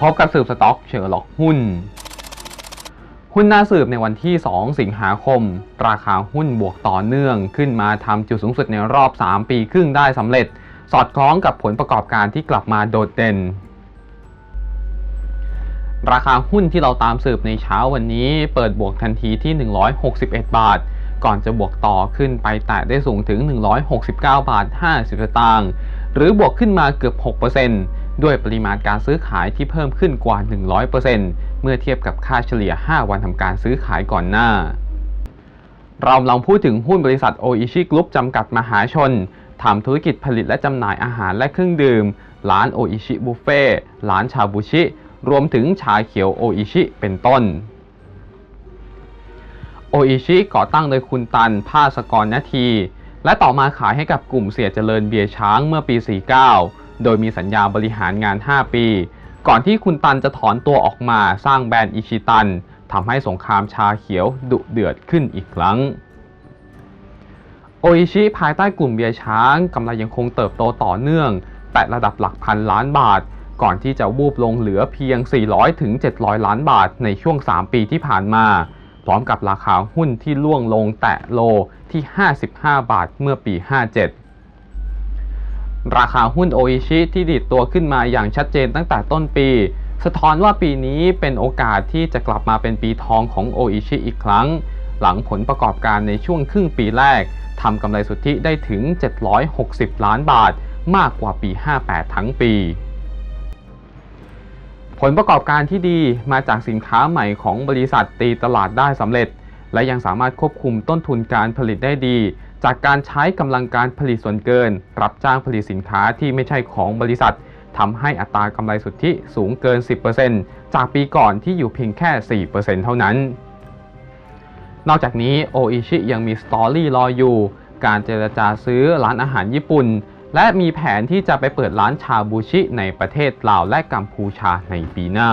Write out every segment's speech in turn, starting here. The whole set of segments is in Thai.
พบกับสืบสต็อกเชอร์ล็อกหุ้น หุ้นหน้าสืบในวันที่ 2 สิงหาคม ราคาหุ้นบวกต่อเนื่องขึ้นมาทำจุดสูงสุดในรอบ 3 ปีครึ่งได้สำเร็จ สอดคล้องกับผลประกอบการที่กลับมาโดดเด่น ราคาหุ้นที่เราตามสืบในเช้าวันนี้เปิดบวกทันทีที่ 161 บาทก่อนจะบวกต่อขึ้นไปแตะได้สูงถึง 169 บาท 50 สตางค์ หรือบวกขึ้นมาเกือบ 6% ด้วยปริมาณการซื้อขายที่เพิ่มขึ้นกว่า 100%เมื่อเทียบกับค่าเฉลี่ย 5 วันทำการซื้อขายก่อนหน้า เราลองพูดถึงหุ้นบริษัทโออิชิกรุ๊ปจำกัดมหาชนทำธุรกิจผลิตและจำหน่ายอาหารและเครื่องดื่ม ร้านโออิชิบุฟเฟ่ร้านชาบูชิ รวมถึงชาเขียวโออิชิเป็นต้นโออิชิก่อตั้งโดยคุณตัน ภาสกรนาที และต่อมาขายให้กับกลุ่มเสียเจริญเบียร์ช้างเมื่อปี 49 โดยมีสัญญาบริหารงาน 5 ปี ก่อนที่คุณตันจะถอนตัวออกมาสร้างแบรนด์อิชิตันทำให้สงครามชาเขียวดุเดือดขึ้นอีกครั้ง โออิชิภายใต้กลุ่มเบียร์ช้างกำไรยังคงเติบโตต่อเนื่อง แตะระดับหลักพันล้านบาท ก่อนที่จะวูบลงเหลือเพียง 400 ถึง 700 ล้านบาทในช่วง 3 ปีที่ผ่านมา พร้อมกับราคาหุ้นที่ล่วงลงแตะโลที่ 55 บาทเมื่อปี 57 ราคาหุ้นโออิชิที่ดิดตัวขึ้นมาอย่างชัดเจนตั้งแต่ต้นปี สะท้อนว่าปีนี้เป็นโอกาสที่จะกลับมาเป็นปีทองของโออิชิอีกครั้ง หลังผลประกอบการในช่วงครึ่งปีแรกทำกำไรสุทธิได้ถึง 760 ล้านบาท มากกว่าปี 58 ทั้งปี ผลประกอบการที่ดีมาจากสินค้าใหม่ของบริษัทตีตลาดได้สำเร็จ และยังสามารถควบคุมต้นทุนการผลิตได้ดี จากการใช้กำลังการผลิตส่วนเกิน รับจ้างผลิตสินค้าที่ไม่ใช่ของบริษัททำให้อัตรากำไรสุทธิสูงเกิน 10%จากปีก่อนที่อยู่เพียงแค่ 4%เท่านั้น นอกจากนี้โออิชิยังมีสตอรี่รออยู่ การเจรจาซื้อร้านอาหารญี่ปุ่น และมีแผนที่จะไปเปิดร้านชาบูชิในประเทศลาวและกัมพูชาในปีหน้า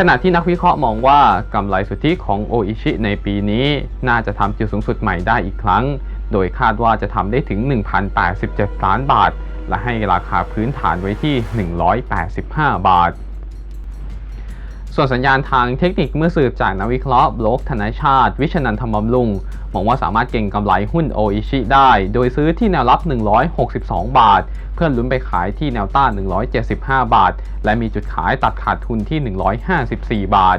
ขณะที่นักวิเคราะห์มองว่ากำไรสุทธิของโออิชิในปีนี้ น่าจะทำจุดสูงสุดใหม่ได้อีกครั้ง โดยคาดว่าจะทำได้ถึง 1,087 ล้านบาท และให้ราคาพื้นฐานไว้ที่ 185 บาท ส่วนสัญญาณทางเทคนิคเมื่อสืบจากนักวิเคราะห์บล็อกธนชาติ วิชนันทมบำรุงมองว่าสามารถเก่งกำไรหุ้นโออิชิได้ โดยซื้อที่แนวรับ 162 บาท เพื่อลุ้นไปขายที่แนวต้าน 175 บาท และมีจุดขายตัดขาดทุนที่ 154 บาท